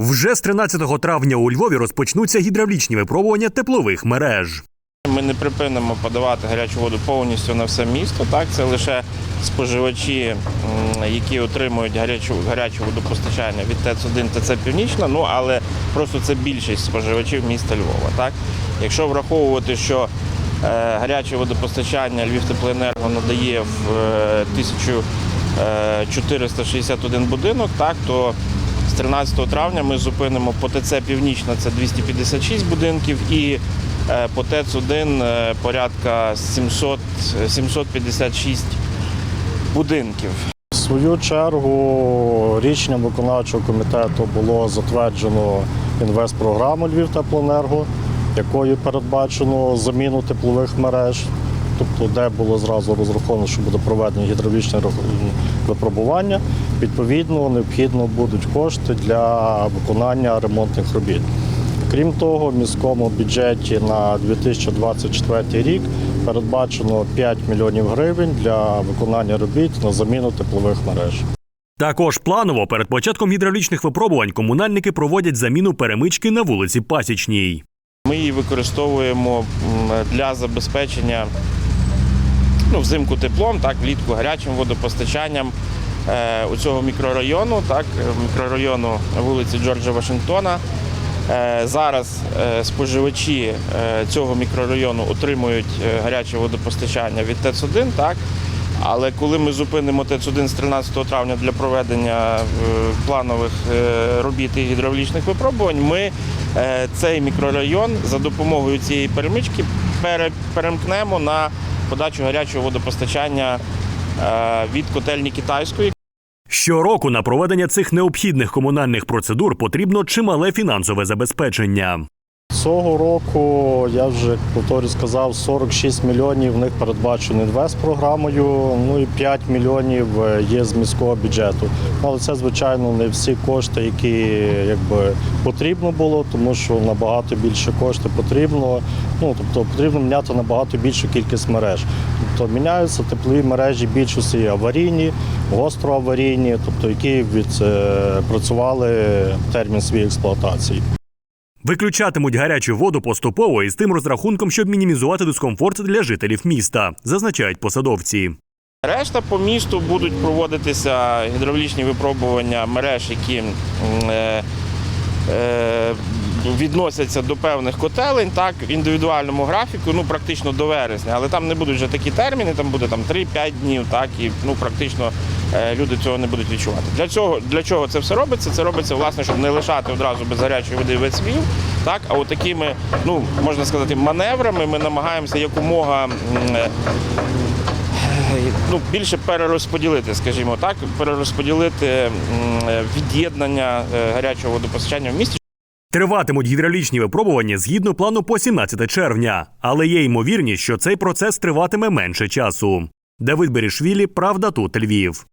Вже з 13 травня у Львові розпочнуться гідравлічні випробування теплових мереж. Ми не припинимо подавати гарячу воду повністю на все місто. Так, це лише споживачі, які отримують гарячу гаряче водопостачання від ТЕЦ-1 ТЦ Північна. Ну але просто це більшість споживачів міста Львова. Так, якщо враховувати, що е, гаряче водопостачання Львів Теплоенерго надає в е, 1461 будинок, так то з 13 травня ми зупинимо по ТЦ Північна це 256 будинків і е, по ТЕЦ-1 е, порядка 700, 756 будинків. В свою чергу рішенням виконавчого комітету було затверджено інвестпрограму Львівтеплоенерго, якою передбачено заміну теплових мереж, тобто де було зразу розраховано, що буде проведено гідравлічне випробування. Відповідно, необхідно будуть кошти для виконання ремонтних робіт. Крім того, в міському бюджеті на 2024 рік передбачено 5 мільйонів гривень для виконання робіт на заміну теплових мереж. Також планово перед початком гідравлічних випробувань комунальники проводять заміну перемички на вулиці Пасічній. Ми її використовуємо для забезпечення ну, взимку теплом, так, влітку гарячим водопостачанням е, у цього мікрорайону, так, е, мікрорайону вулиці Джорджа Вашингтона. Е, Зараз е, споживачі е, цього мікрорайону отримують е, гаряче водопостачання від ТЕЦ-1, так, але коли ми зупинимо ТЕЦ-1 з 13 травня для проведення е, планових робіт і гідравлічних випробувань, ми цей мікрорайон за допомогою цієї перемички пере- перемкнемо на подачу гарячого водопостачання е, від котельні китайської. Щороку на проведення цих необхідних комунальних процедур потрібно чимале фінансове забезпечення. Цього року я вже повторю сказав, 46 мільйонів в них передбачено інвестпрограмою, ну і 5 мільйонів е, є з міського бюджету. Але це, звичайно, не всі кошти, які якби потрібно було, тому що набагато більше коштів потрібно. Ну тобто потрібно міняти набагато більшу кількість мереж. Тобто міняються теплові мережі більшості аварійні, гостроаварійні, тобто які відпрацювали термін своєї експлуатації. Виключатимуть гарячу воду поступово із тим розрахунком, щоб мінімізувати дискомфорт для жителів міста, зазначають посадовці. Решта по місту будуть проводитися гідравлічні випробування мереж, які е, е, відносяться до певних котелень, так, в індивідуальному графіку, ну практично до вересня, але там не будуть вже такі терміни, там буде там 3-5 днів, так, і ну, практично люди цього не будуть відчувати. Для цього для чого це все робиться? Це робиться, власне, щоб не лишати одразу без гарячої води весь Львів, так, а от такими, ну, можна сказати, маневрами ми намагаємося якомога. е, ну, більше перерозподілити, скажімо так, перерозподілити е, від'єднання е, гарячого водопостачання в місті. Триватимуть гідравлічні випробування згідно плану по 17 червня, але є ймовірність, що цей процес триватиме менше часу. Давид Берішвілі, Правда тут Львів.